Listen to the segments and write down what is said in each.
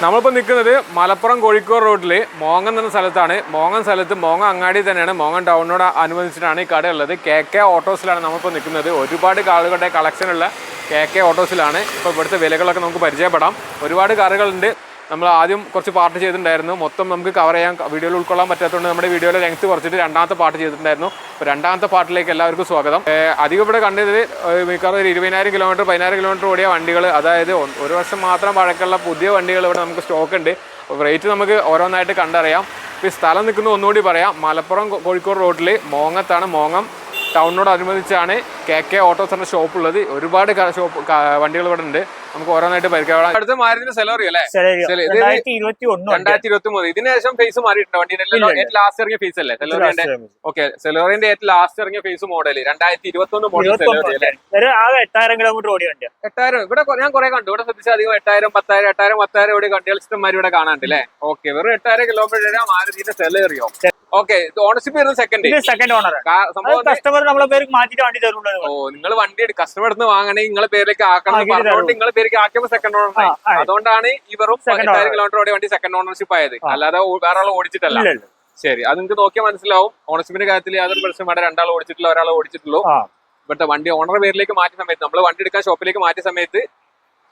നമ്മളിപ്പോൾ നിൽക്കുന്നത് മലപ്പുറം കോഴിക്കോട് റോഡിൽ മോങ്ങൻ എന്ന സ്ഥലത്താണ്. മോങ്ങൻ സ്ഥലത്ത് മോങ്ങ അങ്ങാടി തന്നെയാണ്. മോങ്ങൻ ടൗണിനോട് അനുബന്ധിച്ചിട്ടാണ് ഈ കട ഉള്ളത്. കെ കെ ഓട്ടോസിലാണ് നമ്മളിപ്പോൾ നിൽക്കുന്നത് ഒരുപാട് കാറുകളുടെ കളക്ഷനുള്ള കെ കെ ഓട്ടോസിലാണ് ഇപ്പോൾ ഇവിടുത്തെ വിലകളൊക്കെ നമുക്ക് പരിചയപ്പെടാം. ഒരുപാട് കാറുകളുണ്ട്. നമ്മൾ ആദ്യം കുറച്ച് പാർട്ട് ചെയ്തിട്ടുണ്ടായിരുന്നു. മൊത്തം നമുക്ക് കവർ ചെയ്യാൻ വീഡിയോയിൽ ഉൾക്കൊള്ളാൻ പറ്റാത്തതുകൊണ്ട് നമ്മുടെ വീഡിയോയിലെ ലെങ്ത് കുറച്ചിട്ട് രണ്ടാമത്തെ പാർട്ട് ചെയ്തിട്ടുണ്ടായിരുന്നു. അപ്പോൾ രണ്ടാമത്തെ പാർട്ടിലേക്ക് എല്ലാവർക്കും സ്വാഗതം. അധികം ഇവിടെ കണ്ടത് മിക്കവാറും ഒരു ഇരുപതിനായിരം കിലോമീറ്റർ പതിനായിരം കിലോമീറ്റർ ഓടിയ വണ്ടികൾ അതായത് ഒരു വർഷം മാത്രം പഴക്കമുള്ള പുതിയ വണ്ടികൾ ഇവിടെ നമുക്ക് സ്റ്റോക്ക് ഉണ്ട്. റേറ്റ് നമുക്ക് ഓരോന്നായിട്ട് കണ്ടറിയാം. ഇപ്പോൾ ഈ സ്ഥലം നിൽക്കുന്ന ഒന്നുകൂടി പറയാം. മലപ്പുറം കോഴിക്കോട് റോഡിൽ മോങ്ങത്താണ് മോങ്ങം. ടൗണിനോട് അനുബന്ധിച്ചാണ് കെ കെ ഓട്ടോസിന്റെ ഷോപ്പുള്ളത് ഒരുപാട് ഷോപ്പ് വണ്ടികൾ ഇവിടെ ഉണ്ട്. നമുക്ക് ഓരോന്നായിട്ട് പരിചയപ്പെടാം അടുത്ത മാരുതിന്റെ സെലറി അല്ലേ? രണ്ടായിരത്തി ഇരുപത്തി മൂന്ന് ഇതിന് ശേഷം ഫേസ് മാറിയിട്ടുണ്ട് വണ്ടിയുടെ. ലാസ്റ്റ് ഇറങ്ങിയ ഫേസ് അല്ലേ? സെലോറിന്റെ ഓക്കെ സെലോറിന്റെ ഏറ്റവും ലാസ്റ്റ് ഇറങ്ങിയ ഫേസ് മോഡൽ രണ്ടായിരത്തി ഇരുപത്തി ഒന്ന് മോഡൽ എട്ടായിരം കിലോമീറ്റർ ഓടി എട്ടായിരം. ഇവിടെ ഞാൻ കുറെ കണ്ടു. ഇവിടെ ശ്രദ്ധിച്ചാൽ അധികം എട്ടായിരം പത്തായിരം എട്ടായിരം പത്തായിരം ഓടി വണ്ടികൾ ഇഷ്ടംമാർ ഇവിടെ കാണാണ്ട് അല്ലേ? ഓക്കെ വെറും എട്ടായിരം കിലോമീറ്റർ മാരുതിന്റെ സെലേറിയോ ഓക്കെ ഓണർഷിപ്പ് വരുന്നത് സെക്കൻഡ് സെക്കൻഡ് ഓണർ സംഭവം കസ്റ്റമർ നമ്മളെ പേര് മാറ്റിട്ട് വണ്ടി തരുന്നത് ഓ നിങ്ങൾ വണ്ടി കസ്റ്റമർ അടുത്ത് വാങ്ങണമെങ്കിൽ നിങ്ങളെ പേരിലേക്ക് ആക്കണം പറഞ്ഞുകൊണ്ട് നിങ്ങളെ പേരിലേക്ക് ആക്കിയപ്പോൾ സെക്കൻഡ് ഓണർ. അതുകൊണ്ടാണ് ഈ വെറും കിലോമീറ്റർ ഓടിയ വണ്ടി സെക്കൻഡ് ഓണർഷിപ്പ് ആയത്. അല്ലാതെ വേറെ ആൾ ഓടിച്ചിട്ടല്ല. ശരി അത് നിങ്ങൾക്ക് നോക്കിയാൽ മനസ്സിലാവും. ഓണർഷിപ്പിന്റെ കാര്യത്തിൽ യാതൊരു പ്രശ്നം വേണ്ട. രണ്ടാൾ ഓടിച്ചിട്ടില്ല ഒരാൾ ഓടിച്ചിട്ടുള്ളൂ. ബട്ട് വണ്ടി ഓണർ പേരിലേക്ക് മാറ്റിയ സമയത്ത് നമ്മൾ വണ്ടി എടുക്കാൻ ഷോപ്പിലേക്ക് മാറ്റിയ സമയത്ത്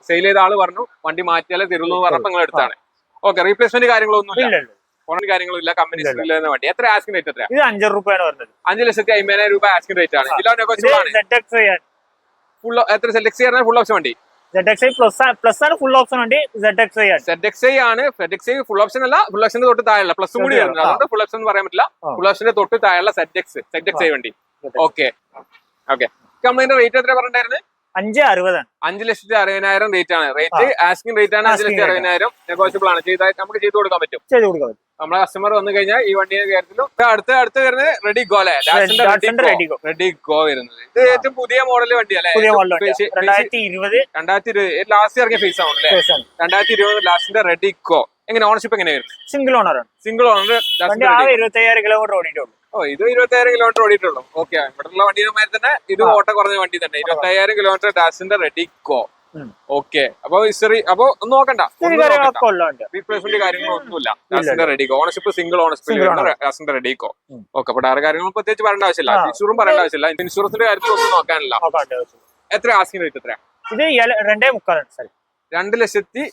സെയിൽ ചെയ്ത ആൾ പറഞ്ഞു വണ്ടി മാറ്റിയാലേ തരുള്ളൂ എന്ന് പറഞ്ഞപ്പോൾ നിങ്ങൾ എടുത്താണ് ഓക്കെ റീപ്ലേസ്മെന്റ് കാര്യങ്ങളൊന്നും ഇല്ല. ഓണർ കാര്യങ്ങളും ഇല്ല കമ്പനി വണ്ടി. എത്ര ആസ്കിംഗ് റേറ്റ് എത്ര ഇത് അഞ്ചര രൂപയാണ് വരുന്നത്. അഞ്ച് ലക്ഷത്തി അമ്പതിനായിരം രൂപ ആസ്കിംഗ് റേറ്റ് ആണ്. എക്സ് ഫുൾ എത്ര സെലക്ട് ചെയ്യാൻ ഫുൾ ഓപ്ഷൻ വണ്ടി? പ്ലസ് ആണ് ഫുൾ ഓപ്ഷൻ ആണ്. ഫുൾ ഓപ്ഷൻ അല്ല ഫുൾ ഓപ്ഷന്റെ തൊട്ട് താഴെയുള്ള. പ്ലസും കൂടി ആ. വരുന്നത്. അതുകൊണ്ട് ഫുൾ ഓപ്ഷൻ എന്ന് പറയാൻ പറ്റില്ല. ഫുൾ ഓപ്ഷന്റെ തൊട്ട് താഴെയുള്ള വണ്ടി. ZX. ഓക്കെ ഓക്കെ കമ്പനിന്റെ റേറ്റ് എത്ര അഞ്ച് അറുപതാണ്. അഞ്ച് ലക്ഷത്തി അറുപതിനായിരം റേറ്റ് ആണ്. റേറ്റ് ആസ്കിംഗ് റേറ്റ് ആണ്. അഞ്ച് ലക്ഷത്തി അറുപതിനായിരം. നെഗോഷ്യബിൾ ആണ്. ചെയ്താൽ നമുക്ക് ചെയ്തു കൊടുക്കാൻ പറ്റും. ചെയ്ത് കൊടുക്കാം നമ്മളെ കസ്റ്റമർ വന്നു കഴിഞ്ഞാൽ ഈ വണ്ടിയെ കാര്യത്തിലും അടുത്ത അടുത്ത് വരുന്നത് റെഡി ഗോ അല്ലേ. റെഡി ഗോ വരുന്നത്. ഇത്. ഏറ്റവും പുതിയ മോഡൽ വണ്ടി അല്ലേ? രണ്ടായിരത്തി ഇരുപത് ലാസ്റ്റ് ഇറങ്ങിയ ഫേസ് ആണ് രണ്ടായിരത്തി ഇരുപത് ലാസ്റ്റിന്റെ റെഡി ഗോ എങ്ങനെ ഓണർഷിപ്പ് എങ്ങനെ വരും? സിംഗിൾ ഓണർ സിംഗിൾ ഓണർ ഇരുപത്തയ്യായിരം കിലോമീറ്റർ ഓടിയിട്ടുള്ളൂ. ഓ ഇത് ഇരുപത്തയ്യായിരം കിലോമീറ്റർ ഓടിയിട്ടുള്ളൂ. ഓക്കെ ഇവിടെയുള്ള വണ്ടിയുമായി തന്നെ ഇത് ഓട്ടം കുറഞ്ഞ വണ്ടി തന്നെ. ഇരുപത്തയ്യായിരം കിലോമീറ്റർ ഡാസിന്റെ റെഡി ഗോ. ഓക്കെ. അപ്പൊ ഹിസ്റ്ററി അപ്പൊ ഒന്നും നോക്കണ്ട. റീപ്ലേസ്മെന്റ് കാര്യങ്ങളൊന്നുമില്ല. ഇല്ല, ഡാസിന്റെ റെഡി ഓണർഷിപ്പ് സിംഗിൾ ഓണർഷിപ്പ് റെഡിക്കോ. ഓക്കെ അപ്പൊ വേറെ കാര്യങ്ങൾ പ്രത്യേകിച്ച് പറയേണ്ട ആവശ്യമില്ല. ഇൻഷുറും പറയേണ്ട ആവശ്യമില്ല. ഇൻഷുറൻസിന്റെ കാര്യത്തിൽ ഒന്നും നോക്കാനില്ല. എത്ര ആസ്കിംഗ് റേറ്റ് എത്ര ഇത് രണ്ടേ മുക്കാലാണ് സാർ. രണ്ട് ലക്ഷത്തി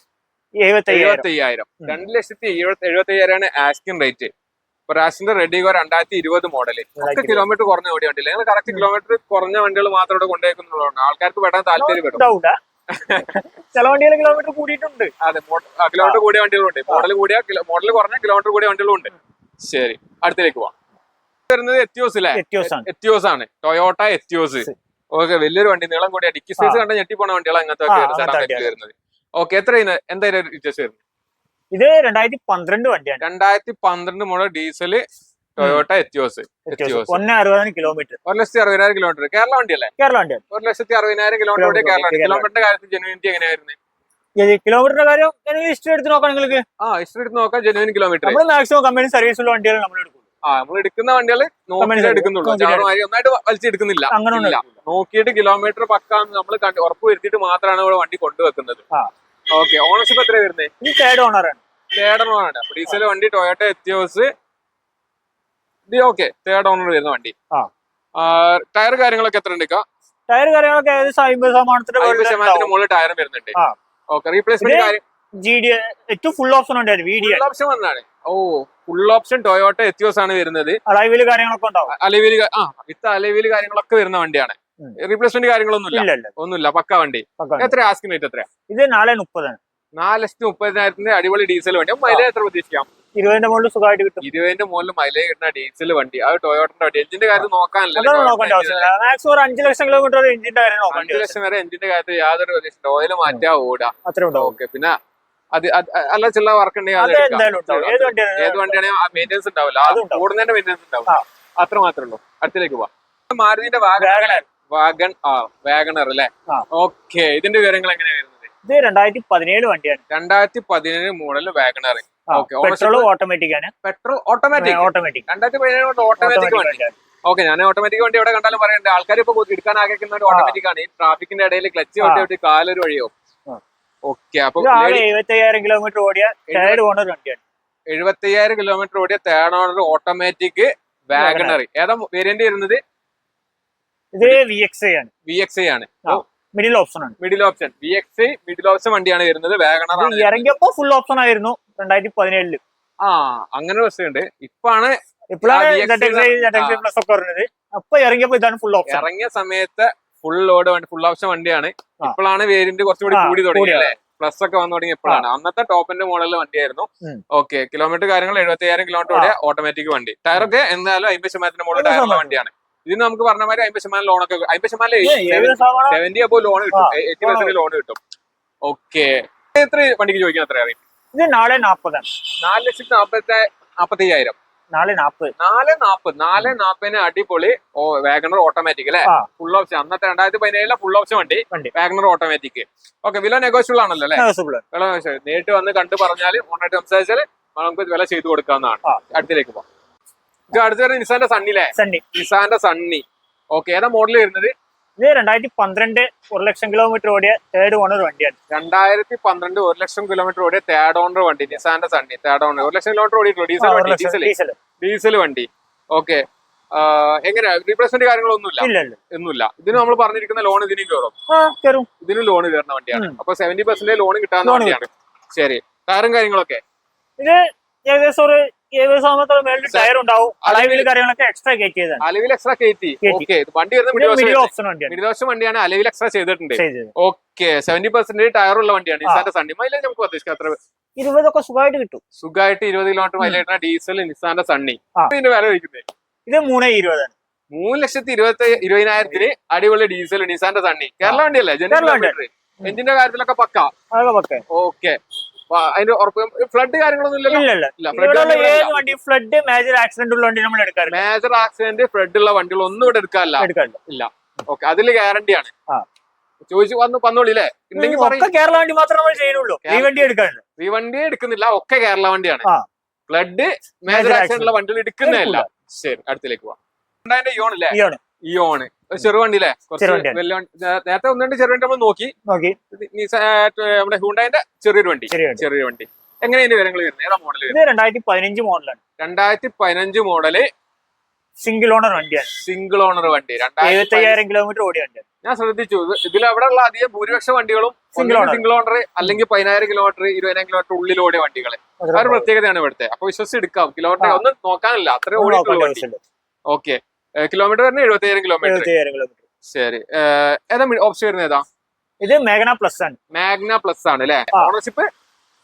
എഴുപത്തി അയ്യായിരം എഴുപത്തി അയ്യായിരം ഉം. രണ്ട് ലക്ഷത്തി എഴുപത്തി ആണ് ആസ്കിംഗ് റേറ്റ് റെഡി റെഡിഗോ രണ്ടായിരത്തി ഇരുപത് മോഡൽ ഒക്കെ കിലോമീറ്റർ കുറഞ്ഞ വണ്ടി വണ്ടിയില്ല നിങ്ങൾ കറക്റ്റ് കിലോമീറ്റർ കുറഞ്ഞ വണ്ടികൾ മാത്രം ഇവിടെ കൊണ്ടുപോകുന്നുള്ളതുകൊണ്ട് ആൾക്കാർക്ക് പെടാൻ താല്പര്യപ്പെടും. ചില വണ്ടികൾ കിലോമീറ്റർ കൂടിയിട്ടുണ്ട്. അതെ കിലോമീറ്റർ കൂടിയ വണ്ടികളുണ്ട്. മോഡൽ കൂടിയ മോഡൽ കുറഞ്ഞ കിലോമീറ്റർ കൂടിയ വണ്ടികളും ഉണ്ട് ശരി അടുത്തേക്ക് പോവാം. വരുന്നത് എത്തിയോസ് അല്ലേ എത്തിയോസ് ആണ്. ടൊയോട്ട എത്തിയോസ് ഓക്കെ വലിയൊരു വണ്ടി നീളം കൂടിയ. ഡിക്കി സൈസ് കണ്ട ഞെട്ടി പോണ വണ്ടികൾ അങ്ങനത്തെ സെഡാൻ വണ്ടിയാണ്. വരുന്നത്? ഓക്കെ എത്ര എന്തായാലും വരുന്നത്? ഇത് രണ്ടായിരത്തി പന്ത്രണ്ട് വണ്ടിയാണ്. രണ്ടായിരത്തി പന്ത്രണ്ട് model diesel Toyota Etios Etios. ഒന്നേ അറുപതിനായിരം കിലോമീറ്റർ ഒരു ലക്ഷത്തി അറുപതിനായിരം കിലോമീറ്റർ കേരള വണ്ടിയല്ലേ? കേരള വണ്ടി. ഒരു ലക്ഷത്തി അറുപതിനായിരം കിലോമീറ്റർ കേരള കിലോമീറ്ററിന്റെ കാര്യത്തിൽ ജെനുവിനിറ്റി എങ്ങനെയായിരുന്നു? കിലോമീറ്ററിന്റെ കാര്യം? ഹിസ്റ്ററി എടുത്ത് നോക്കാം നിങ്ങൾക്ക്. ആ ഹിസ്റ്ററി എടുത്ത് നോക്കാം. ജെനുവിൻ കിലോമീറ്റർ നമ്മൾ മാക്സിമം കമ്പനി സർവീസുള്ള വണ്ടികൾ നമ്മൾ എടുക്കും ആ നമ്മൾ എടുക്കുന്ന വണ്ടികൾ നോക്കിയിട്ട് എടുക്കുന്നുള്ളൂ. ഒന്നായിട്ട് വലിച്ചെടുക്കുന്നില്ല അങ്ങനെ കിലോമീറ്റർ പക്കാന്ന് നമ്മൾ ഉറപ്പ് വരുത്തിയിട്ട് മാത്രമാണ് ഇവിടെ വണ്ടി കൊണ്ടുവെക്കുന്നത്. ഓക്കെ ഓണർഷിപ്പ് എത്ര വരുന്നത് തേർഡ് ഓണറാണ് തേർഡ് ഡീസൽ വണ്ടി Toyota Etios okay third owner വരുന്ന വണ്ടി. ടയർ കാര്യങ്ങളൊക്കെ എത്ര ഉണ്ട് ടയർ കാര്യങ്ങളൊക്കെ ഏകദേശം അമ്പത് ശതമാനത്തിന്റെ അമ്പത് ശതമാനത്തിന് മുകളിൽ ടയർ വരുന്നുണ്ട്. ആ. ഓക്കെ റീപ്ലേസ്മെന്റ് കാര്യം? ജി ഡി ഏറ്റവും ഫുൾ ഓപ്ഷൻ ഉണ്ടായിരുന്നു വി ഡി ഫുൾ ഓപ്ഷൻ വന്നാണ് ഓ ഫുൾ ഓപ്ഷൻ ടൊയോട്ട എത്തിയോസ് ആണ് വരുന്നത്. അളവിൽ കാര്യങ്ങളൊക്കെ ഉണ്ടാവും. അലവിൽ ആ വിത്ത് അലവിൽ കാര്യങ്ങളൊക്കെ വരുന്ന വണ്ടിയാണ്. റീപ്ലേസ്മെന്റ് കാര്യങ്ങളൊന്നും ഇല്ല ഇല്ല. ഒന്നുമില്ല പക്ക വണ്ടി. എത്ര ആസ്കിംഗ് റേറ്റ് എത്രയാ? ഇത് നാല് മുപ്പതാണ്. നാല് ലക്ഷത്തി മുപ്പതിനായിരത്തിന്റെ അടിപൊളി ഡീസൽ വണ്ടി. മൈലേജ് എത്ര പ്രതീക്ഷിക്കാം? ഇരുപതിന്റെ മുകളിൽ സുഖമായിട്ട് കിട്ടും. ഇരുപതിന്റെ മുകളിൽ മൈലേജ് കിട്ടുന്ന ഡീസൽ വണ്ടി. ആ ടൊയോട്ടന്റെ വണ്ടി. എഞ്ചിന്റെ കാര്യം നോക്കാനല്ല നോക്കേണ്ട ആവശ്യമില്ല. മാക്സിമം ഒരു അഞ്ച് ലക്ഷം കിലോമീറ്റർ എഞ്ചിന്റെ കാര്യം നോക്കേണ്ടി അഞ്ചു ലക്ഷം വരെ എഞ്ചിന്റെ കാര്യത്തിൽ യാതൊരു ഓയിൽ മാറ്റാ ഓടാ. അത്ര ഉണ്ടോ ഓക്കെ പിന്നെ അത് അല്ല ചില വർക്ക് ഉണ്ടെങ്കിൽ ഏത് വണ്ടിയാണെങ്കിൽ മെയിന്റെനൻസ് ഉണ്ടാവില്ല. അത് ഓടുന്നതിന്റെ മെയിന്റെനൻസ് ഉണ്ടാവും. ആ. അത്ര മാത്രമേ ഉള്ളൂ. അടുത്തേക്ക് പോവാ. മാരുതിന്റെ വാഗൺ വാഗണർ. വാഗൺ ആ വാഗണർ അല്ലേ? ആ. ഓക്കെ ഇതിന്റെ വിവരങ്ങൾ എങ്ങനെയാ വരുന്നത്? ഇത് രണ്ടായിരത്തി പതിനേഴ് വണ്ടിയാണ്. രണ്ടായിരത്തി പതിനേഴ് മോഡൽ വാഗണർ. പെട്രോൾ ഓട്ടോമാറ്റിക് ആണ്. പെട്രോൾ ഓട്ടോമാറ്റിക് ഓട്ടോമാറ്റിക് രണ്ടായിരത്തി പതിനേഴ് കൊണ്ട് ഓട്ടോമാറ്റിക് വണ്ടി. ഓക്കെ ഞാൻ ഓട്ടോമാറ്റിക് വണ്ടി എവിടെ കണ്ടാലും പറയണ്ട ആൾക്കാർ ഇപ്പൊ എടുക്കാൻ ആഗ്രഹിക്കുന്ന ഒരു ഓട്ടോമാറ്റിക് ആണ്. ഈ ട്രാഫിക്കിന്റെ ഇടയിൽ ക്ലച്ച് ഒട്ടി കാലൊരു വഴിയോ. ഓക്കെ അപ്പൊ ഇത് ആകെ എഴുപത്തി അയ്യായിരം കിലോമീറ്റർ ഓടിയ തേർഡ് ഓണർ വണ്ടിയാണ് എഴുപത്തയ്യായിരം കിലോമീറ്റർ ഓടിയ തേർഡ് ഓണർ ഓട്ടോമാറ്റിക് വാഗണറി ഏതാ വേരിയന്റ് വരുന്നത്? ഇത് വി എക്സ് ഐ ആണ്. വി എക്സ് ഐ ആണ്. മിഡിൽ ഓപ്ഷൻ ആണ്. Middle option V X I middle option വണ്ടിയാണ് വരുന്നത്. വാഗണർ ഇറങ്ങിയപ്പോ ഫുൾ ഓപ്ഷൻ ആയിരുന്നു. രണ്ടായിരത്തി പതിനേഴിൽ ആ അങ്ങനെ ഒരു വസ്തുണ്ട് ഇപ്പാണ് ഇപ്പോഴാണ് പ്ലസ് ഒക്കെ അപ്പൊ ഇറങ്ങിയപ്പോ ഇതാണ് ഫുൾ ഓപ്ഷൻ ഇറങ്ങിയ സമയത്ത് ഫുൾ ലോഡ് വണ്ടി ഫുൾ ഓപ്ഷൻ വണ്ടിയാണ്. ഇപ്പോഴാണ് വേരിയന്റ് കുറച്ചുകൂടി കൂടി തുടങ്ങിയത് അല്ലേ? പ്ലസ് ഒക്കെ വന്നു തുടങ്ങി എപ്പോഴാണ് അന്നത്തെ ടോപ്പിന്റെ മോഡലിൽ വണ്ടിയായിരുന്നു. ഓക്കെ കിലോമീറ്റർ കാര്യങ്ങൾ എഴുപത്തി അയ്യായിരം കിലോമീറ്റർ ഓട്ടോമാറ്റിക് വണ്ടി. ടയറൊക്കെ എന്തായാലും അമ്പത് ശതമാനത്തിന്റെ മോഡൽ ടയറുള്ള. വണ്ടിയാണ്. ഇതിന് നമുക്ക് പറഞ്ഞ മാതിരി അമ്പത് ശതമാനം ലോണൊക്കെ അമ്പത് ശതമാനം സെവന്റി അപ്പോ ലോൺ കിട്ടും. എയ്റ്റി പെർസെന്റ് ലോൺ കിട്ടും. ഓക്കെ എത്ര വണ്ടിക്ക് ചോദിക്കാൻ അത്ര അറിയാം? ഇത് നാല് നാപ്പതാണ് നാല് ലക്ഷത്തി നാപ്പത്തി നാപ്പത്തി അയ്യായിരം നാല് നാപ്പത് നാല് നാപ്പത് നാല് നാപ്പതിന് അടിപൊളി ഓ വാഗണർ ഓട്ടോമാറ്റിക് അല്ലെ? ഫുൾ ഓപ്ഷൻ അന്നത്തെ രണ്ടായിരത്തി പതിനേഴിലെ ഫുൾ ഓപ്ഷൻ വണ്ടി. വാഗണർ ഓട്ടോമാറ്റിക് ഓക്കെ വില നെഗോഷ്യബിൾ ആണല്ലോ അല്ലെ? വില. നേരിട്ട് വന്ന് കണ്ടു പറഞ്ഞാൽ ഓണായിട്ട് സംസാരിച്ചാൽ നമുക്ക് വില ചെയ്തു കൊടുക്കാവുന്നതാണ്. അടുത്തേക്ക് പോവാം. അടുത്ത നിസാന്റെ സണ്ണിലെ സണ്ണി നിസാന്റെ സണ്ണി ഓക്കെ ഏതാ മോഡൽ വരുന്നത്? ഇത് രണ്ടായിരത്തി പന്ത്രണ്ട് ഒരു ലക്ഷം കിലോമീറ്റർ ഓടിയ തേർഡ് ഓണർ വണ്ടിയാണ്. രണ്ടായിരത്തി പന്ത്രണ്ട് ഒരു ലക്ഷം കിലോമീറ്റർ ഓടിയ തേർഡ് ഓണർ വണ്ടി നിസാന്റെ സണ്ണി തേർഡ് ഓണർ ഒരു ലക്ഷം കിലോമീറ്റർ ഓടിയിട്ടുള്ളൂ ഡീസൽ വണ്ടി ഡീസൽ ഡീസൽ വണ്ടി. ഓക്കെ എങ്ങനെയാ? റീപ്ലേസ്മെന്റ് കാര്യങ്ങളൊന്നുമില്ല? ഒന്നുമില്ല. ഇതിന് നമ്മൾ പറഞ്ഞിരിക്കുന്ന ലോൺ ഇതിന് കയറും. ഇതിന് ലോൺ കയറുന്ന വണ്ടിയാണ്. അപ്പൊ സെവന്റി പെർസെന്റ് ലോൺ കിട്ടാവുന്ന വണ്ടിയാണ്. ശരി. ടയറും കാര്യങ്ങളൊക്കെ? ഇത് ഏകദേശം ഒരു മേളിൽ ടയർ ഉണ്ടാവും. കാര്യങ്ങളൊക്കെ എക്സ്ട്രാ കയറ്റി ചെയ്താണ് അലവിൽ എക്സ്ട്രാ കയറ്റി കയറ്റി. ഓക്കെ വണ്ടി ഓപ്ഷൻ വണ്ടിയാണ്. മിഡിൽ വണ്ടിയാണ് അലവിൽ എക്സ്ട്രാ ചെയ്തിട്ടുണ്ട്. ഓക്കെ സെവന്റി പെർസെന്റ് ഉള്ള വണ്ടിയാണ്. നിസാന്റെ സണ്ണി മൈലേജ് നമുക്ക് പ്രതീക്ഷിക്കാം. അത്ര ഇരുപതൊക്കെ സുഖമായിട്ട് കിട്ടും. സുഖമായിട്ട് ഇരുപത് കിലോമീറ്റർ മൈലേജ് ഡീസൽ നിസാന്റെ സണ്ണി. ഇതിന്റെ വില വയ്ക്കുന്നത് ഇത് മൂന്ന് ഇരുപതാണ് മൂന്ന് ലക്ഷത്തി ഇരുപത്തി ഇരുപതിനായിരത്തിന് അടിപൊളി ഡീസൽ നിസാന്റെ സണ്ണി കേരള വണ്ടിയല്ലേ? എഞ്ചിന്റെ കാര്യത്തിലൊക്കെ പക്കേ. ഓക്കെ അതിന്റെ ഉറപ്പ് ഫ്ലഡ് കാര്യങ്ങളൊന്നും ഇല്ലല്ലോ? വണ്ടി ഫ്ലഡ് മേജർ ആക്സിഡന്റ് ഉള്ള വണ്ടി നമ്മൾ എടുക്കാറില്ല മേജർ ആക്സിഡന്റ് ഫ്ലഡ് ഉള്ള വണ്ടികൾ ഒന്നും ഇവിടെ എടുക്കാറില്ല. ഇല്ല. ഓക്കെ അതിൽ ഗ്യാരണ്ടിയാണ് ചോദിച്ചു വന്ന് വന്നോളില്ലേ ഉണ്ടെങ്കിൽ കേരള വണ്ടി മാത്രമേ നമ്മൾ ചെയ്യുന്നുള്ളൂ. ഈ വണ്ടി എടുക്കാറില്ല. ഈ വണ്ടി എടുക്കുന്നില്ല ഒക്കെ കേരള വണ്ടിയാണ്. Flood major accident. ഉള്ള വണ്ടികൾ എടുക്കുന്നതല്ല ശരി അടുത്തേക്ക് പോവാം. ഇയോൺ അല്ലേ ഇയാണ് ഇയോണ് ഒരു ചെറു വണ്ടി അല്ലേ കുറച്ച് ചെറു വണ്ടിയാണ്. വലിയ വണ്ടി നേരത്തെ ഒന്ന് രണ്ട് ചെറിയ വണ്ടി നമ്മൾ നോക്കി നമ്മുടെ ഹ്യൂണ്ടായിന്റെ ചെറിയൊരു വണ്ടി. ചെറിയ വണ്ടി. ചെറിയൊരു വണ്ടി. എങ്ങനെയാണ് വിവരങ്ങൾ വരുന്നത്? ഏതാ മോഡൽ ഇത് രണ്ടായിരത്തി പതിനഞ്ച് മോഡലാണ്. രണ്ടായിരത്തി പതിനഞ്ച് മോഡൽ സിംഗിൾ ഓണർ വണ്ടിയാണ്. സിംഗിൾ ഓണർ വണ്ടി. എഴുപത്തി രണ്ടായിരത്തി അയ്യായിരം കിലോമീറ്റർ ഓടിയ വണ്ടിയാണ്. ഞാൻ ശ്രദ്ധിച്ചു. ഇത് ഇതിൽ അവിടെ ഉള്ള അധികം ഭൂരിപക്ഷം വണ്ടികളും സിംഗിൾ ഓണർ സിംഗിൾ ഓണർ അല്ലെങ്കിൽ പതിനായിരം കിലോമീറ്റർ ഇരുപതിനായിരം കിലോമീറ്റർ ഉള്ളിൽ ഓടിയ വണ്ടികൾ ആ ഒരു പ്രത്യേകതയാണ് ഇവിടുത്തെ. അപ്പൊ വിശ്വസിച്ച് എടുക്കാം. കിലോമീറ്റർ ഒന്നും നോക്കാനില്ല. അത്ര ഓടിയിട്ടുള്ള വണ്ടി. ഓക്കെ. കിലോമീറ്റർ വരുന്നത് എഴുപത്തി അയ്യായിരം കിലോമീറ്റർ കിലോമീറ്റർ ശരി. ഏതാ ഓപ്ഷൻ വരുന്നത് ഏതാ? ഇത് മാഗ്ന പ്ലസ് ആണ്. മാഗ്ന പ്ലസ് ആണ് അല്ലെ? Ownership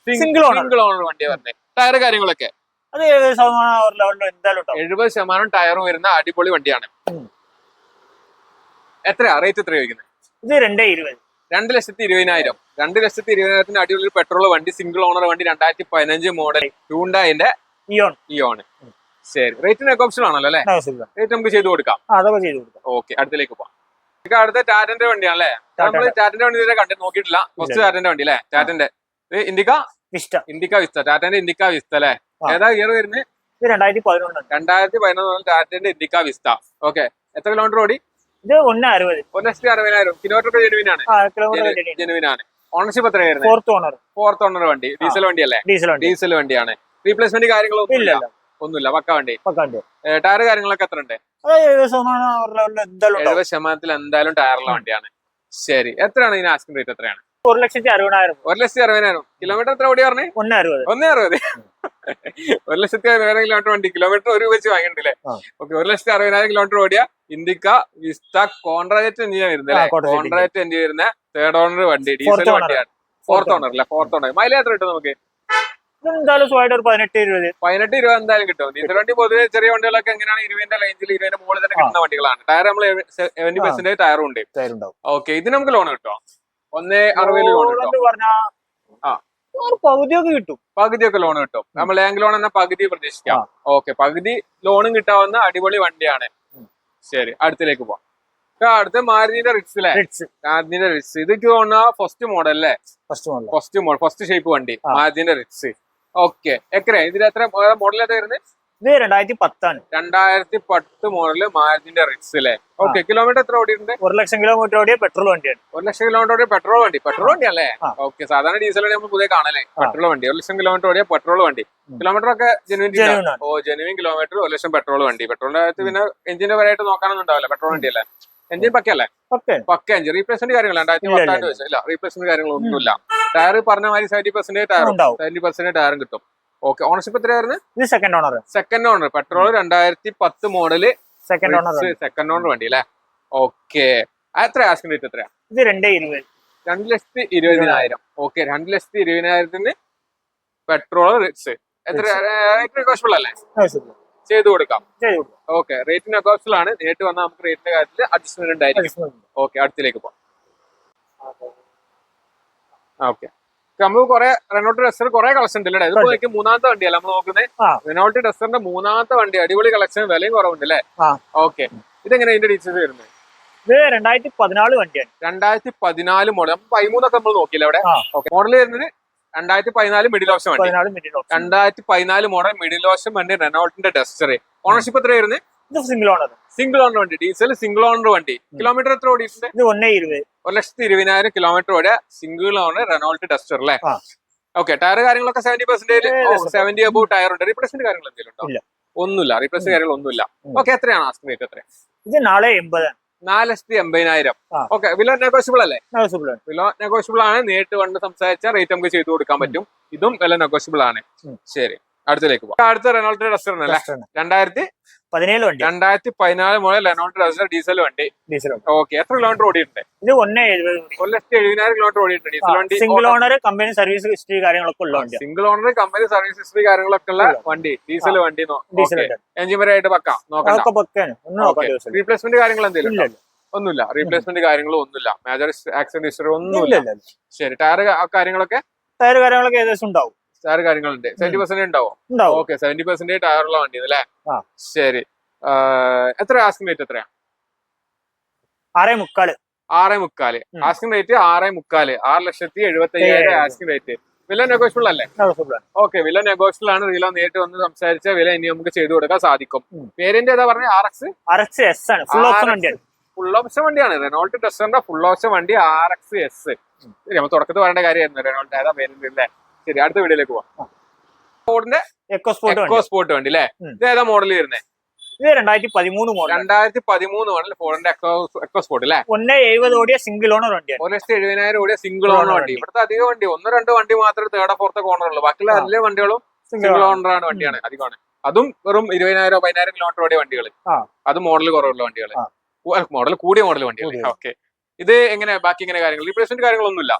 single owner single owner വണ്ടിയാണ് വരുന്നത് ടയർ കാര്യങ്ങളൊക്കെ? അത് എഴുപത് ശതമാനം ഒരു ലെവലിൽ എന്തായാലും ഉണ്ടാവും. എഴുപത് ശതമാനം ടയറും വരുന്ന അടിപൊളി വണ്ടിയാണ്. എത്രയാ? റേറ്റ് എത്ര ചോദിക്കുന്നത് ഇത് രണ്ടേ ഇരുപത്. രണ്ട് ലക്ഷത്തി ഇരുപതിനായിരം. രണ്ട് ലക്ഷത്തി ഇരുപതിനായിരത്തിന് അടിപൊളി പെട്രോൾ വണ്ടി സിംഗിൾ ഓണർ വണ്ടി രണ്ടായിരത്തി പതിനഞ്ച് മോഡൽ ഹ്യൂണ്ടായിന്റെ ഇയോൺ ഇയോണ് ശരി. റേറ്റിനൊക്കെ ഓപ്ഷൻ ആണല്ലോ അല്ലെ? റേറ്റ് നമുക്ക് ചെയ്ത് കൊടുക്കാം. ആ, അതൊക്കെ ചെയ്തു കൊടുക്കാം. ഓക്കെ അടുത്തേക്ക് പോവാം. അടുത്ത ടാറ്റന്റെ വണ്ടിയാണല്ലേ നമ്മൾ ടാറ്റന്റെ വണ്ടി ഇതുവരെ കണ്ടു നോക്കിയിട്ടില്ല. ഫസ്റ്റ് ടാറ്റന്റെ വണ്ടി അല്ലേ? ടാറ്റന്റെ ഇന്ത്യക്ക ഇൻഡിക്ക വിസ്റ്റ ഇൻഡിക്ക വിസ്ത ടാറ്റന്റെ ഇൻഡിക്ക വിസ്ത അല്ലേ? ഏതാ ഇയർ വരുന്നത് രണ്ടായിരത്തി പതിനൊന്ന് ടാറ്റന്റെ ഇൻഡിക്ക വിസ്ത ഓക്കെ എത്ര കിലോമീറ്റർ ഓടി? ഇത് ഒന്ന് അറുപത് ഒരു ലക്ഷത്തി അറുപതിനായിരം കിലോമീറ്റർ ജെനുവിൻ ആണ്. ആണ്. ഓണർഷിപ്പ് എത്രയായിരുന്നു ഫോർത്ത് ഓണർ ഫോർത്ത് ഓണർ വണ്ടി. ഡീസൽ വണ്ടി അല്ലേ? ഡീസൽ വണ്ടി. ഡീസൽ വണ്ടിയാണ്. റീപ്ലേസ്മെന്റ് കാര്യങ്ങളൊന്നും ഇല്ല. ഒന്നുമില്ല പക്ക വണ്ടി ടയർ കാര്യങ്ങളൊക്കെ എത്ര ഉണ്ട് എഴുപത് ശതമാനം ഒരു ലെവലിൽ എന്തായാലും ഉണ്ടാവും. എഴുപത് ശതമാനത്തിൽ എന്തായാലും ടയറുള്ള വണ്ടിയാണ്. ശരി. എത്രയാണ് ഇതിന് ആസ്കിംഗ് റേറ്റ് എത്രയാണ്? ഒരു ലക്ഷത്തി അറുപതിനായിരം. ഒരു ലക്ഷത്തി അറുപതിനായിരം. കിലോമീറ്റർ എത്ര ഓടി പറഞ്ഞേ? ഒന്ന് അറുപത്. ഒന്നേ അറുപത്. ഒരു ലക്ഷത്തി അറുപതിനായിരം കിലോമീറ്റർ വണ്ടി. കിലോമീറ്റർ ഒരു വെച്ച് വാങ്ങിയിട്ടില്ലേ ആ. ഓക്കെ ഒരു ലക്ഷത്തി അറുപതിനായിരം കിലോമീറ്റർ ഓടിയ ഇന്ത്യക്ക വിസ്റ്റ കോൺട്രാക്ട് എഞ്ചിൻ വരുന്നത് ആ, അല്ലേ? engine. കോൺട്രാക്ട് എഞ്ചിൻ വരുന്ന തേർഡ് ഓണർ വണ്ടി Fourth ഡീസൽ owner. വണ്ടിയാണ്. ഫോർത്ത് ഓണർ അല്ലേ? ഫോർത്ത് ഓണർ മൈലേജ് എത്ര കിട്ടും നമുക്ക്? എന്തായാലും സുഖമായിട്ട് ഒരു പതിനെട്ട് ഇരുപത്. പതിനെട്ട് ഇരുപത് എന്തായാലും കിട്ടും. ഡീസൽ വണ്ടി പൊതുവെ ചെറിയ വണ്ടികളൊക്കെ എങ്ങനെയാണ് ഇരുപതിന്റെ റേഞ്ചിൽ ഇരുപതിന്റെ മുകളിൽ തന്നെ കിട്ടുന്ന വണ്ടികളാണ്. ടയർ നമ്മൾ സെവന്റി പെർസെന്റ് പെർസെന്റേജ് ടയറും ഉണ്ട്. ഓക്കെ ഇതിന് നമുക്ക് ലോൺ കിട്ടും? ഒന്നേ അറുപതിൽ ലോൺ കിട്ടും? ആ. പകുതിയൊക്കെ കിട്ടും. പകുതിയൊക്കെ ലോൺ കിട്ടും. നമ്മൾ ബാങ്ക് ലോൺ എന്ന പകുതി പ്രതീക്ഷിക്കാം. ഓക്കെ പകുതി ലോണും കിട്ടാവുന്ന അടിപൊളി വണ്ടിയാണ്. ശരി അടുത്തിലേക്ക് പോവാം. അടുത്ത മാരുതിന്റെ റിക്സ് അല്ലേ മാരുതിന്റെ റിക്സ് ഇത് തോന്നുന്ന ഫസ്റ്റ് മോഡൽ അല്ലേ first model first model first shape വണ്ടി. മാരുതിന്റെ റിക്സ് ഓക്കെ. എക്കരെ ഇതിൽ എത്ര മോഡൽ ഏതാ വരുന്നത് ഇത് രണ്ടായിരത്തി പത്താണ് രണ്ടായിരത്തി പത്ത് മോഡൽ മാരുതിന്റെ റിക്സ് അല്ലേ ഓക്കെ കിലോമീറ്റർ എത്ര ഓടിയിട്ടുണ്ട്? ഒരു ലക്ഷം കിലോമീറ്റർ ഓടിയ പെട്രോൾ വണ്ടിയാണ്. ഒരു ലക്ഷം കിലോമീറ്റർ ഓടിയ പെട്രോൾ വണ്ടി. പെട്രോൾ വണ്ടി അല്ലേ. ഓക്കെ സാധാരണ ഡീസൽ വണ്ടി നമ്മൾ പുതിയ കാണല്ലേ പെട്രോൾ വണ്ടി. ഒരു ലക്ഷം കിലോമീറ്റർ ഓടിയ പെട്രോൾ വണ്ടി. കിലോമീറ്റർ ഒക്കെ ജെനുവിൻ ഓ ജെനുവിൻ കിലോമീറ്റർ ഒരു ലക്ഷം പെട്രോൾ വണ്ടി. പെട്രോളിന്റെ അകത്ത് പിന്നെ എഞ്ചിന്റെ വരെയായിട്ട് നോക്കാനൊന്നും ഉണ്ടാവില്ല. പെട്രോൾ വണ്ടി അല്ലേ? എഞ്ചിൻ പക്കല്ലേ പക്ക എഞ്ചിൻ റീപ്ലേസ്മെന്റ് കാര്യങ്ങൾ രണ്ടായിരത്തി പത്തായിട്ട് വെച്ചാൽ ഇല്ല റീപ്ലേസ്മെന്റ് കാര്യങ്ങളൊന്നുമില്ല ടയർ പറഞ്ഞ മാതിരി seventy percent tyre seventy percent ടയറും കിട്ടും ഓക്കെ ഓണർഷിപ്പ് എത്രയായിരുന്നു ഇത് second owner second owner petrol രണ്ടായിരത്തി പത്ത് model second owner second owner വണ്ടി അല്ലേ ഓക്കെ എത്ര ആസ്കിംഗ് റേറ്റ് എത്രയാ ഇത് രണ്ടേ ഇരുപത് രണ്ട് ലക്ഷത്തി ഇരുപതിനായിരം ഓക്കെ രണ്ട് ലക്ഷത്തി ഇരുപതിനായിരത്തിന് പെട്രോൾ റിക്സ് എത്ര അല്ലേ. ചെയ്തു കൊടുക്കാം. ഓക്കെ റേറ്റിന് നെഗോഷ്യബിൾ ആണ് നേരിട്ട് വന്നാൽ നമുക്ക് റേറ്റിന്റെ കാര്യത്തിൽ അഡ്ജസ്റ്റ്മെന്റ് ഉണ്ടായിരിക്കും. ഓക്കെ അടുത്തിലേക്ക് പോവാം ഓക്കെ നമ്മൾ കുറെ റെനോൾട്ട് ഡസ്റ്റർ കുറെ കളക്ഷൻ ഉണ്ട് അല്ലേ? ഇതിപ്പോ. മൂന്നാമത്തെ വണ്ടിയല്ല നമ്മൾ നോക്കുന്നത്. റെനോൾട്ട് ഡസ്റ്ററിന്റെ മൂന്നാമത്തെ വണ്ടി അടിപൊളി കളക്ഷൻ വിലയും കുറവുണ്ട് അല്ലേ. ഓക്കെ ഇതെങ്ങനെ ഇതിന്റെ ഡീറ്റെയിൽസ് വരുന്നത്? ഇത് രണ്ടായിരത്തി പതിനാല് വണ്ടിയാണ്. രണ്ടായിരത്തി പതിനാല് മോഡൽ പതിമൂന്നൊക്കെ നമ്മൾ നോക്കിയില്ല അവിടെ? മോഡൽ വരുന്നത് രണ്ടായിരത്തി പതിനാല് മിഡിൽ ഓപ്ഷൻ വണ്ടി. പതിനാല് മിഡിൽ ഓപ്ഷൻ രണ്ടായിരത്തി പതിനാല് മോഡൽ മിഡിൽ ഓപ്ഷൻ വണ്ടി റെനോൾട്ടിന്റെ ഡസ്റ്റർ ഓണർഷിപ്പ് എത്രയായിരുന്നു ഇത് സിംഗിൾ ഓണർ സിംഗിൾ ഓണർ വണ്ടി ഡീസൽ സിംഗിൾ ഓണർ വണ്ടി. കിലോമീറ്റർ എത്ര ഓടിയിട്ടുണ്ട്? ഇത് ഒന്നേ ഇരുപത്. ഒരു ലക്ഷത്തി ഇരുപതിനായിരം കിലോമീറ്റർ ഓടിയ സിംഗിൾ ഓണർ റെനോൾട്ട് ഡസ്റ്റർ അല്ലേ. ഓക്കെ ടയർ കാര്യങ്ങളൊക്കെ seventy percentage. Seventy above tyre ഉണ്ട്. റീപ്ലേസ്മെന്റ് കാര്യങ്ങൾ എന്തെങ്കിലും ഉണ്ടോ. ഒന്നുമില്ല. റീപ്ലേസ്മെന്റ് കാര്യങ്ങൾ ഒന്നുമില്ല. ഓക്കെ എത്രയാണ് ആസ്കിംഗ് റേറ്റ് എത്ര ഇത് നാളെ എൺപതാണ്. നാല് ലക്ഷത്തി എൺപതിനായിരം ഓക്കെ വില നെഗോഷ്യബിൾ അല്ലേ? വില നെഗോഷ്യബിൾ ആണ്. നേരിട്ട് കണ്ട് സംസാരിച്ച റേറ്റ് നമുക്ക് ചെയ്തു കൊടുക്കാൻ പറ്റും. ഇതും വില നെഗോഷ്യബിൾ ആണ്. ശരി അടുത്തിലേക്ക് പോകാം. അടുത്ത റെനോൾട്ട് ഡസ്റ്റർ അല്ലേ? രണ്ടായിരത്തി പതിനേഴ് വണ്ടി. രണ്ടായിരത്തി പതിനാല് മുതൽ ഡസ്റ്റർ ഡീസൽ വണ്ടി. ഡീസൽ വണ്ടി. ഓക്കെ എത്ര കിലോമീറ്റർ ഓടിയിട്ടുണ്ട്? ഇത് ഒന്നേ എഴുപത് ഒരു ലക്ഷത്തി എഴുപതിനായിരം കിലോമീറ്റർ ഓടിയിട്ടുണ്ട്. ഡീസൽ വണ്ടി single owner company service history കാര്യങ്ങളൊക്കെ ഉള്ള വണ്ടി single owner company service history കാര്യങ്ങളൊക്കെ ഉള്ള വണ്ടി ഡീസൽ വണ്ടി ഡീസൽ എഞ്ചിൻ വരെ ആയിട്ട് വെക്കാം നോക്കണ്ട. അതൊക്കെ പക്കാണ് ഒന്നും റീപ്ലേസ്മെന്റ് കാര്യങ്ങൾ എന്തെങ്കിലും? ഒന്നുമില്ല. റീപ്ലേസ്മെന്റ് കാര്യങ്ങളും ഒന്നുമില്ല. മേജർ ആക്സിഡന്റ് ഹിസ്റ്ററി ഒന്നുമില്ല. ശരി ടയർ കാര്യങ്ങളൊക്കെ? ടയർ കാര്യങ്ങളൊക്കെ ഏകദേശം ഉണ്ടാവും. ടയർ കാര്യങ്ങളുണ്ട്. സെവന്റി പെർസെന്റ് ഉണ്ടാവും? ഓക്കെ സെവന്റി പെർസെന്റ് ടയറുള്ള വണ്ടി അല്ലേ. ശരി. എത്ര ആസ്കിംഗ് റേറ്റ് എത്രയാ? ആറേ മുക്കാൽ. ആറേ മുക്കാൽ. ആസ്കിംഗ് റേറ്റ് ആറേ മുക്കാൽ. ആറ് ലക്ഷത്തി എഴുപത്തി അയ്യായിരം ആസ്കിംഗ് റേറ്റ് വില നെഗോഷ്യബിൾ അല്ലേ? ഓക്കെ വില നെഗോഷ്യബിൾ ആണ്. വില നേരിട്ട് വന്ന് സംസാരിച്ച വില ഇനി നമുക്ക് ചെയ്തു കൊടുക്കാൻ സാധിക്കും. പേരിന്റെ ഏതാ പറഞ്ഞ? ആർ എക്സ് എസ് ആണ്. ഫുൾ ഓപ്ഷൻ വണ്ടിയാണ്. ഫുൾ ഓപ്ഷൻ വണ്ടിയാണ്. റെനോൾട്ട് ടെസ്റ്ററിന്റെ ഫുൾ ഓപ്ഷൻ വണ്ടി ആർ എക്സ് എസ് ശരി നമ്മൾ തുടക്കത്തിൽ പറയേണ്ട കാര്യമായിരുന്നു. റെനോൾട്ട് ഏതാ പേരിന്റെ അല്ലേ ശരി അടുത്ത വീഡിയോയിലേക്ക് പോവാം. ഫോർഡിന്റെ എക്കോ സ്പോർട്ട് എക്കോ വണ്ടി സ്പോർട്ട് വണ്ടി അല്ലേ ഇത് ഏതാ മോഡൽ വരുന്നത് ഇത് രണ്ടായിരത്തി പതിമൂന്ന് മോഡൽ രണ്ടായിരത്തി പതിമൂന്ന് മോഡൽ ഫോറിന്റെ എക്കോ സ്പോർട്ട് അല്ലേ ഒന്നേ എഴുപത് ഓടിയ സിംഗിൾ ഓണർ വണ്ടി ഒരു ലക്ഷത്തി എഴുപതിനായിരം ഓടിയ സിംഗിൾ ഓണർ വണ്ടി. ഇവിടുത്തെ അധികം വണ്ടി ഒന്ന് രണ്ട് വണ്ടി മാത്രമേ തേർഡ് ഫോർത്ത് ഓണർ ഉള്ളൂ. ബാക്കിയുള്ള. എല്ലാ വണ്ടികളും സിംഗിൾ ഓണർ ആണ് വണ്ടിയാണ് അധികമാണ്. അതും വെറും ഇരുപതിനായിരം പതിനായിരം കിലോമീറ്റർ ഓടിയ വണ്ടികൾ അത് മോഡൽ കുറവുള്ള വണ്ടികൾ മോഡൽ കൂടിയ മോഡൽ വണ്ടികൾ. ഓക്കെ ഇത് എങ്ങനെ ബാക്കി ഇങ്ങനെ കാര്യങ്ങൾ? റീപ്ലേസ്മെന്റ് കാര്യങ്ങളൊന്നുമില്ല.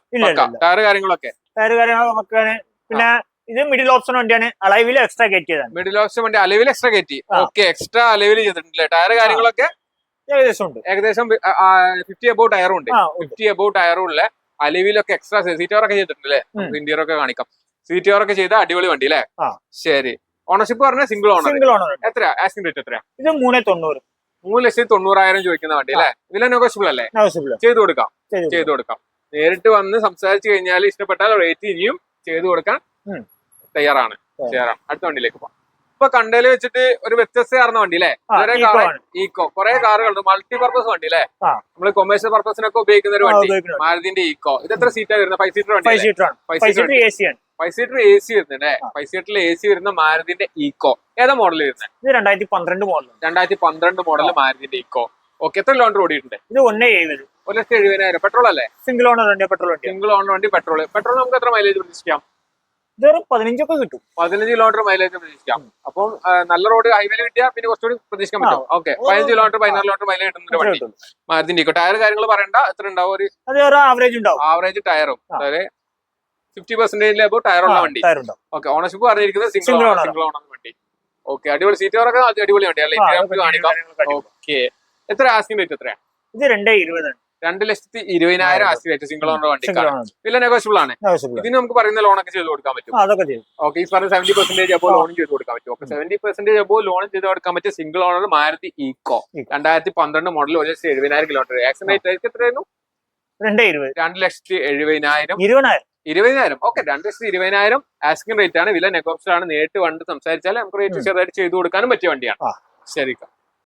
ടയർ കാര്യങ്ങളൊക്കെ. ടയർ കാര്യങ്ങൾ നമുക്ക് പിന്നെ ഇത് മിഡിൽ ഓപ്ഷൻ വണ്ടിയാണ്. അലൈവിൽ എക്സ്ട്രാ കയറ്റിയതാണ്. മിഡിൽ ഓപ്ഷൻ വണ്ടി അലൈവിൽ എക്സ്ട്രാ കയറ്റി. ഓക്കെ എക്സ്ട്രാ അലൈവിൽ ചെയ്തിട്ടുണ്ട് ടയർ കാര്യങ്ങളൊക്കെ ഏകദേശം ഉണ്ട് ഏകദേശം ഫിഫ്റ്റി അബൌ ടയറും ഉണ്ട്. ഫിഫ്റ്റി അബൌ ടയറും ഉള്ള അലൈവിലൊക്കെ എക്സ്ട്രാ സീറ്റോർ ഒക്കെ ചെയ്തിട്ടുണ്ട് അല്ലേ ഇന്റീരിയർ ഒക്കെ കാണിക്കാം. സീറ്റോർ ഒക്കെ ചെയ്ത അടിപൊളി വണ്ടി അല്ലേ. ശരി. ഓണർഷിപ്പ് പറഞ്ഞ സിംഗിൾ ഓണർ സിംഗിൾ ഓണർ എത്രയാ? എത്ര ആസ്കിംഗ് റേറ്റ് എത്രയാ? ഇത് മൂന്നേ തൊണ്ണൂറ്. മൂന്ന് ലക്ഷത്തി തൊണ്ണൂറായിരം ചോദിക്കുന്ന വണ്ടി അല്ലേ? വില നെഗോഷ്യബിൾ അല്ലേ? ചെയ്തു കൊടുക്കാം. ചെയ്തു കൊടുക്കാം. നേരിട്ട് വന്ന് സംസാരിച്ചു കഴിഞ്ഞാൽ ഇഷ്ടപ്പെട്ടാൽ റേറ്റ് ഇനിയും ചെയ്തു കൊടുക്കാൻ. തയ്യാറാണ്. തയ്യാറാണ്. അടുത്ത വണ്ടിയിലേക്ക് പോകാം ഇപ്പൊ കണ്ടേൽ വെച്ചിട്ട് ഒരു വ്യത്യസ്തമാർന്ന വണ്ടി അല്ലേ കാറ്. ഈക്കോ കുറെ കാറുകളുണ്ട്. മൾട്ടി പർപ്പസ് വണ്ടി അല്ലേ. നമ്മൾ കൊമേഴ്സ്യൽ പർപ്പസിനൊക്കെ ഉപയോഗിക്കുന്ന ഒരു വണ്ടി. മാരുതിന്റെ ഈക്കോ ഇത് എത്ര സീറ്റാ വരുന്നത്? ഫൈവ് സീറ്റർ വണ്ടി five seater five seater five seater A C വരുന്നുണ്ട് ഫൈവ് സീറ്ററിൽ എ സി വരുന്ന മാരുതിന്റെ ഈക്കോ ഏതാ മോഡൽ വരുന്നത് ഇത് രണ്ടായിരത്തി പന്ത്രണ്ട് മോഡൽ രണ്ടായിരത്തി പന്ത്രണ്ട് മോഡൽ മാരുതിന്റെ ഈക്കോ ഓക്കെ എത്ര കിലോമീറ്റർ ഓടിയിട്ടുണ്ട്? ഇത് ഒന്നേ എഴുപത് ഒരു ലക്ഷത്തി എഴുപതിനായിരം. പെട്രോൾ അല്ലേ? സിംഗിൾ ഓണർ വണ്ടി പെട്രോൾ വണ്ടി സിംഗിൾ ഓണർ വണ്ടി പെട്രോൾ പെട്രോൾ നമുക്ക് എത്ര മൈലേജ് പ്രതീക്ഷിക്കാം? ഇതൊരു പതിനഞ്ചൊക്കെ കിട്ടും. പതിനഞ്ച് കിലോമീറ്റർ മൈലേജ് പ്രതീക്ഷിക്കാം. അപ്പം നല്ല റോഡ് ഹൈവേയിൽ കിട്ടിയാൽ പിന്നെ കുറച്ചുകൂടി പ്രതീക്ഷിക്കാൻ പറ്റും. ഓക്കെ പതിനഞ്ച് കിലോമീറ്റർ പതിനാറ് കിലോമീറ്റർ മൈലേജ് കിട്ടുന്ന വണ്ടി. മാരുതിന്റെ ഈക്കോ ടയർ കാര്യങ്ങൾ പറയണ്ട. എത്ര ഉണ്ടാവും? ഒരു ആവറേജ് ഉണ്ടാവും. ആവറേജ് ടയറും അതായത് ഫിഫ്റ്റി പെർസെന്റേജിൽ അബോ ടയറുള്ള വണ്ടി. ടയർ ഓക്കെ ഓണർഷിപ്പ് പറഞ്ഞിരിക്കുന്നത് സിംഗിൾ ഓണർ സിംഗിൾ ഓണർ വണ്ടി. ഓക്കെ അടിപൊളി സീറ്റ് ഓർക്കെ അടിപൊളി വണ്ടി അല്ലേ? നമുക്ക് കാണിക്കാം. ഓക്കെ എത്ര ആസ്കിംഗ് റേറ്റ് എത്രയാ? ഇത് രണ്ടേ ഇരുപതാണ് രണ്ട് ലക്ഷത്തി ഇരുപതിനായിരം ആസ്തി റേറ്റ് സിംഗിൾ ഓണർ വണ്ടി ഇല്ല നെഗോഷ്യബിൾ ആണ്. ഇതിന് നമുക്ക് പറയുന്ന ലോണൊക്കെ ചെയ്ത് കൊടുക്കാൻ പറ്റും ഓക്കെ ഈ പറഞ്ഞ സെവന്റി പെർസെന്റേജ് ആ. ലോൺ ചെയ്ത് കൊടുക്കാൻ പറ്റും ഓക്കെ സെവന്റി പെർസെന്റേജ് അപ്പോൾ ലോൺ ചെയ്ത് കൊടുക്കാൻ പറ്റിയ സിംഗിൾ ഓണർ മാരുതി ഈക്കോ. രണ്ടായിരത്തി പന്ത്രണ്ട് മോഡൽ ഒരു ലക്ഷത്തി എഴുപതിനായിരം കിലോമീറ്റർ ആക്സിഡന്റ് റേറ്റ് എത്രയായിരുന്നു? രണ്ടേ ഇരുപത്. രണ്ട് ലക്ഷത്തി എഴുപതിനായിരം. ഇരുപതിനായിരം. ഇരുപതിനായിരം. ഓക്കെ രണ്ട് ലക്ഷത്തി ഇരുപതിനായിരം ആസ്കിംഗ് റേറ്റ് ആണ്. വില നെഗോപ്സിലാണ് നേരിട്ട് വണ്ടി സംസാരിച്ചാൽ നമുക്ക് റേറ്റ്. ചെറുതായിട്ട് ചെയ്തു കൊടുക്കാനും പറ്റിയ വണ്ടിയാണ്. ശരി